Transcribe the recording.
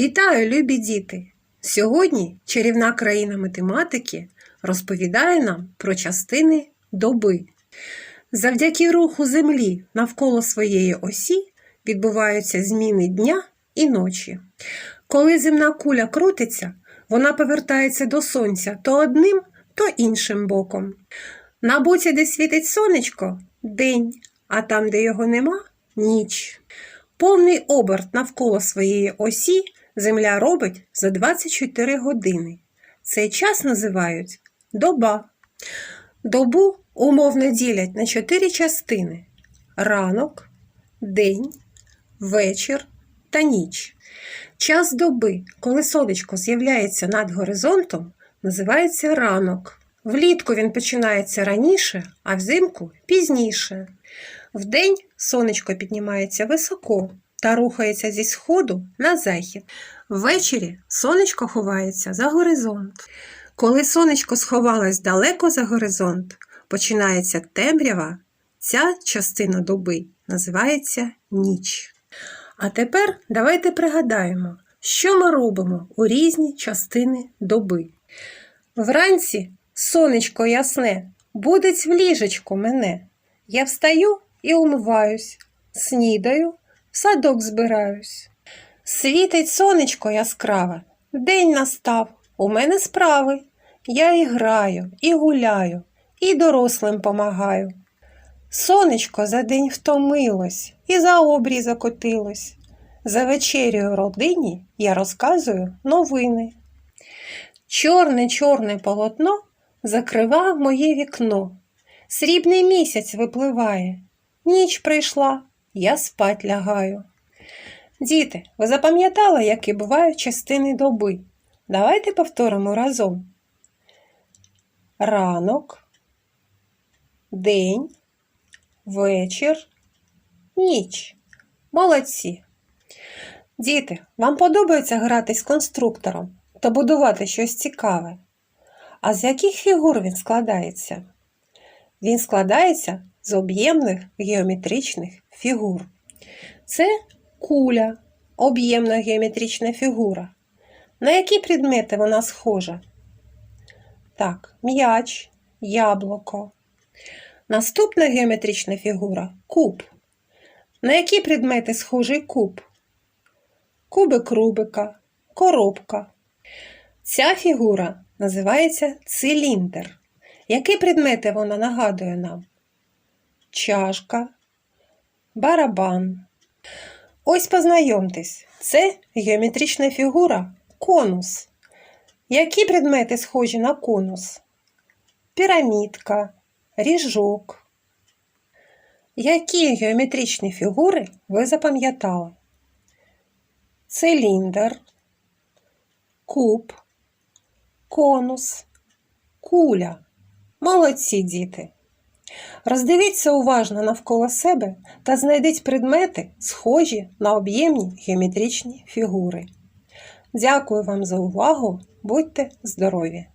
Вітаю, любі діти! Сьогодні чарівна країна математики розповідає нам про частини доби. Завдяки руху Землі навколо своєї осі відбуваються зміни дня і ночі. Коли земна куля крутиться, вона повертається до сонця то одним, то іншим боком. На боці, де світить сонечко день, а там, де його нема ніч. Повний оберт навколо своєї осі Земля робить за 24 години. Цей час називають доба. Добу умовно ділять на 4 частини: ранок, день, вечір та ніч. Час доби, коли сонечко з'являється над горизонтом, називається ранок. Влітку він починається раніше, а взимку пізніше. Вдень сонечко піднімається високо та рухається зі сходу на захід. Ввечері сонечко ховається за горизонт. Коли сонечко сховалось далеко за горизонт, починається темрява. Ця частина доби називається ніч. А тепер давайте пригадаємо, що ми робимо у різні частини доби. Вранці сонечко ясне, будить в ліжечку мене. Я встаю і умиваюсь, снідаю, садок збираюсь. Світить сонечко яскраве, день настав, у мене справи. Я і граю, і гуляю, і дорослим помагаю. Сонечко за день втомилось і за обрій закотилось. За вечерю родині я розказую новини. Чорне чорне полотно закривав моє вікно. Срібний місяць випливає. Ніч прийшла, я спать лягаю. Діти, ви запам'ятали, які бувають частини доби? Давайте повторимо разом. Ранок, день, вечір, ніч. Молодці. Діти, вам подобається грати з конструктором та будувати щось цікаве? А з яких фігур він складається? Він складається з об'ємних геометричних фігур. Це куля, об'ємна геометрична фігура. На які предмети вона схожа? Так, м'яч, яблуко. Наступна геометрична фігура куб. На які предмети схожий куб? Кубик Рубика, коробка. Ця фігура називається циліндр. Які предмети вона нагадує нам? Чашка, барабан. Ось познайомтесь, це геометрична фігура конус. Які предмети схожі на конус? Пірамідка, ріжок. Які геометричні фігури ви запам'ятали? Циліндр, куб, конус, куля. Молодці діти! Роздивіться уважно навколо себе та знайдіть предмети, схожі на об'ємні геометричні фігури. Дякую вам за увагу! Будьте здорові!